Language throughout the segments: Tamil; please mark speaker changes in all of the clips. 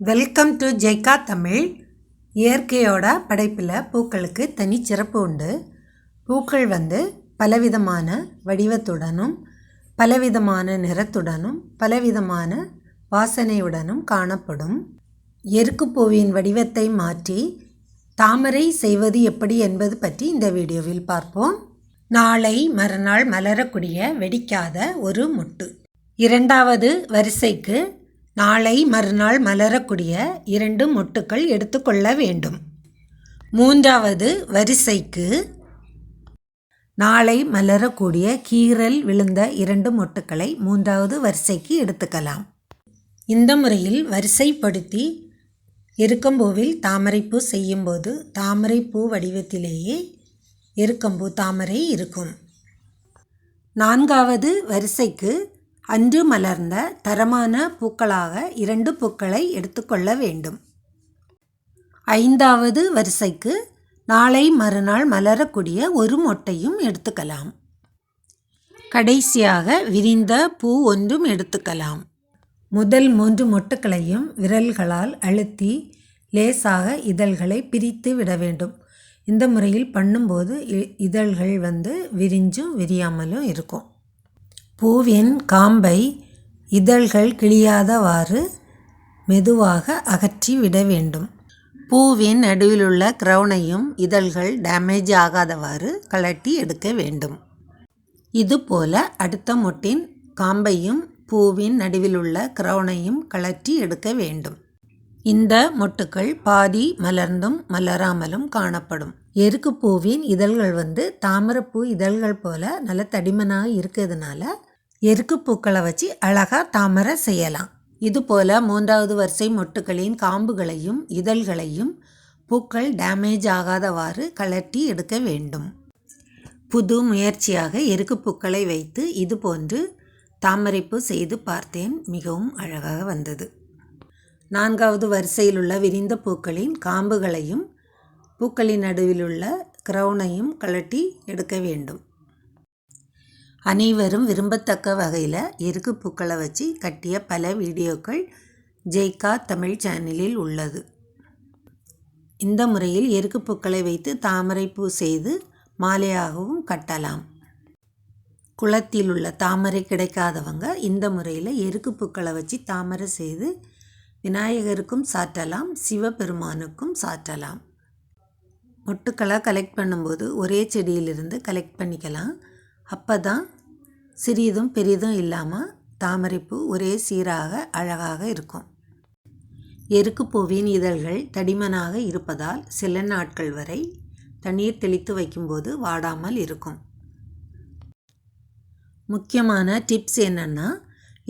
Speaker 1: வெல்கம் டு ஜெய்கா தமிழ் இயற்கையோட படைப்பில் பூக்களுக்கு தனி சிறப்பு உண்டு. பூக்கள் வந்து பலவிதமான வடிவத்துடனும் பலவிதமான நிறத்துடனும் பலவிதமான வாசனையுடனும் காணப்படும். எருக்குப்பூவின் வடிவத்தை மாற்றி தாமரை செய்வது எப்படி என்பது பற்றி இந்த வீடியோவில் பார்ப்போம். நாளை மறுநாள் மலரக்கூடிய வெடிக்காத ஒரு முட்டு. இரண்டாவது வரிசைக்கு நாளை மறுநாள் மலரக்கூடிய இரண்டு மொட்டுக்கள் எடுத்துக்கொள்ள வேண்டும். மூன்றாவது வரிசைக்கு நாளை மலரக்கூடிய கீறல் விழுந்த இரண்டு மொட்டுக்களை மூன்றாவது வரிசைக்கு எடுத்துக்கலாம். இந்த முறையில் வரிசைப்படுத்தி எருக்கம்பூவில் தாமரைப்பூ செய்யும்போது தாமரைப்பூ வடிவத்திலேயே எருக்கம்பூ தாமரை இருக்கும். நான்காவது வரிசைக்கு அன்று மலர்ந்த தரமான பூக்களாக இரண்டு பூக்களை எடுத்துக்கொள்ள வேண்டும். ஐந்தாவது வரிசைக்கு நாளை மறுநாள் மலரக்கூடிய ஒரு மொட்டையும் எடுத்துக்கலாம். கடைசியாக விரிந்த பூ ஒன்றும் எடுத்துக்கலாம். முதல் மூன்று மொட்டுக்களையும் விரல்களால் அழுத்தி லேசாக இதழ்களை பிரித்து விட வேண்டும். இந்த முறையில் பண்ணும்போது இதழ்கள் வந்து விரிஞ்சும் விரியாமலும் இருக்கும். பூவின் காம்பை இதழ்கள் கிழியாதவாறு மெதுவாக அகற்றி விட வேண்டும். பூவின் நடுவிலுள்ள க்ரௌனையும் இதழ்கள் டேமேஜ் ஆகாதவாறு கலட்டி எடுக்க வேண்டும். இதுபோல அடுத்த மொட்டின் காம்பையும் பூவின் நடுவிலுள்ள க்ரௌனையும் கலற்றி எடுக்க வேண்டும். இந்த மொட்டுக்கள் பாதி மலர்ந்தும் மலராமலும் காணப்படும். எருக்கு பூவின் இதழ்கள் வந்து தாமரப்பூ இதழ்கள் போல நல்ல தடிமனாக இருக்கிறதுனால எருக்கு பூக்களை வச்சு அழகாக தாமரை செய்யலாம். இதுபோல் மூன்றாவது வரிசை மொட்டுகளின் காம்புகளையும் இதழ்களையும் பூக்கள் டேமேஜ் ஆகாதவாறு கலட்டி எடுக்க வேண்டும். புது முயற்சியாக எருக்கு பூக்களை வைத்து இது போன்று செய்து பார்த்தேன். மிகவும் அழகாக வந்தது. நான்காவது வரிசையில் உள்ள விரிந்த பூக்களின் காம்புகளையும் பூக்களின் நடுவில் உள்ள க்ரௌனையும் கழட்டி எடுக்க வேண்டும். அனைவரும் விரும்பத்தக்க வகையில் எருக்கு பூக்களை வச்சு கட்டிய பல வீடியோக்கள் ஜெய்கா தமிழ் சேனலில் உள்ளது. இந்த முறையில் எருக்கு பூக்களை வைத்து தாமரை பூ செய்து மாலையாகவும் கட்டலாம். குளத்தில் உள்ள தாமரை கிடைக்காதவங்க இந்த முறையில் எருக்கு பூக்களை வச்சு தாமரை செய்து விநாயகருக்கும் சாற்றலாம் சிவபெருமானுக்கும் சாற்றலாம். மொட்டுக்களை கலெக்ட் பண்ணும்போது ஒரே செடியிலிருந்து கலெக்ட் பண்ணிக்கலாம். அப்போ தான் சிறியதும் பெரிதும் இல்லாமல் தாமரைப்பூ ஒரே சீராக அழகாக இருக்கும். எருக்கு பூவின் இதழ்கள் தடிமனாக இருப்பதால் சில நாட்கள் வரை தண்ணீர் தெளித்து வைக்கும்போது வாடாமல் இருக்கும். முக்கியமான டிப்ஸ் என்னென்னா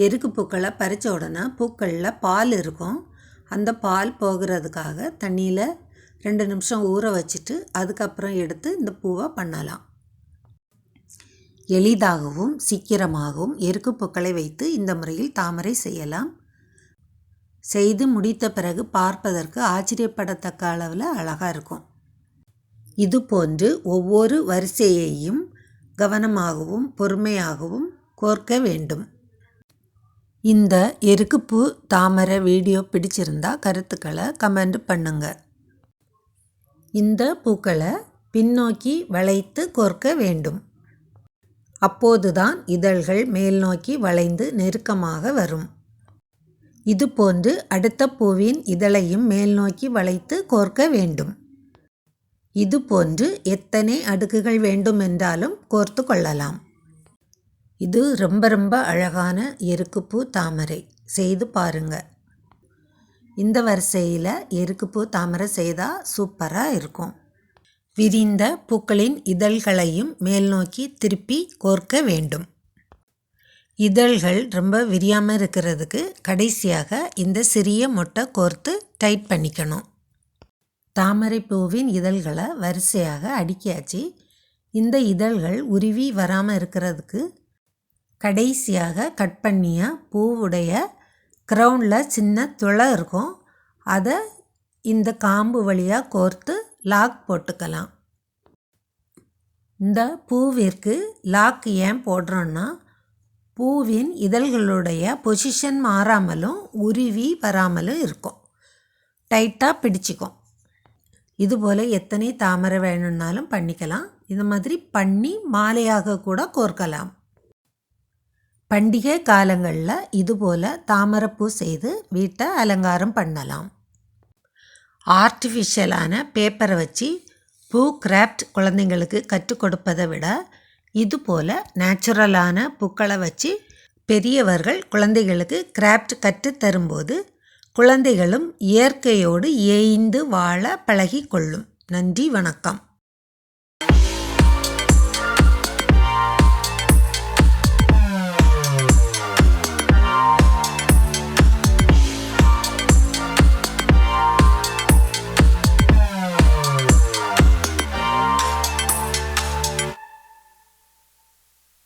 Speaker 1: எருக்கு பூக்களை பறித்த உடனே பூக்களில் பால் இருக்கும். அந்த பால் போகிறதுக்காக தண்ணியில் ரெண்டு நிமிஷம் ஊற வச்சுட்டு அதுக்கப்புறம் எடுத்து இந்த பூவை பண்ணலாம். எளிதாகவும் சீக்கிரமாகவும் எருக்கு பூக்களை வைத்து இந்த முறையில் தாமரை செய்யலாம். செய்து முடித்த பிறகு பார்ப்பதற்கு ஆச்சரியப்படத்தக்க அளவில் அழகாக இருக்கும். இது போன்று ஒவ்வொரு வரிசையையும் கவனமாகவும் பொறுமையாகவும் கோர்க்க வேண்டும். இந்த எருக்குப்பூ தாமரை வீடியோ பிடிச்சிருந்தா கருத்துக்களை கமெண்ட் பண்ணுங்கள் இந்த பூக்களை பின்னோக்கி வளைத்து கோர்க்க வேண்டும். அப்போதுதான் இதழ்கள் மேல்நோக்கி வளைந்து நெருக்கமாக வரும். இது போன்று அடுத்த பூவின் இதழையும் மேல்நோக்கி வளைத்து கோர்க்க வேண்டும். இது போன்று எத்தனை அடுக்குகள் வேண்டுமென்றாலும் கோர்த்து கொள்ளலாம். இது ரொம்ப ரொம்ப அழகான எருக்குப்பூ தாமரை. செய்து பாருங்கள் இந்த வரிசையில் எருக்குப்பூ தாமரை செய்தால் சூப்பராக இருக்கும். விரிந்த பூக்களின் இதழ்களையும் மேல் நோக்கி திருப்பி கோர்க்க வேண்டும். இதழ்கள் ரொம்ப விரியாமல் இருக்கிறதுக்கு கடைசியாக இந்த சிறிய மொட்டை கோர்த்து டைட் பண்ணிக்கணும். தாமரை பூவின் இதழ்களை வரிசையாக அடுக்கியாச்சு. இந்த இதழ்கள் உருவி வராமல் இருக்கிறதுக்கு கடைசியாக கட் பண்ணிய பூவுடைய க்ரௌண்டில் சின்ன துளை இருக்கும். அதை இந்த காம்பு வழியாக கோர்த்து லாக் போட்டுக்கலாம். இந்த பூவிற்கு லாக் ஏன் போடுறோன்னா பூவின் இதழ்களுடைய பொசிஷன் மாறாமலும் உருவி வராமலும் இருக்கும். டைட்டாக பிடிச்சிக்கும். இதுபோல் எத்தனை தாமரை வேணும்னாலும் பண்ணிக்கலாம். இந்த மாதிரி பண்ணி மாலையாக கூட கோர்க்கலாம். பண்டிகை காலங்களில் இதுபோல் தாமரைப்பூ செய்து வீட்டை அலங்காரம் பண்ணலாம். ஆர்டிஃபிஷியலான பேப்பரை வச்சு பூ கிராஃப்ட் குழந்தைங்களுக்கு கற்றுக் கொடுப்பதை விட இதுபோல் நேச்சுரலான பூக்களை வச்சு பெரியவர்கள் குழந்தைகளுக்கு கிராஃப்ட் கற்றுத் தரும்போது குழந்தைகளும் இயற்கையோடு ஏய்ந்து வாழ பழகி கொள்ளும். நன்றி வணக்கம்.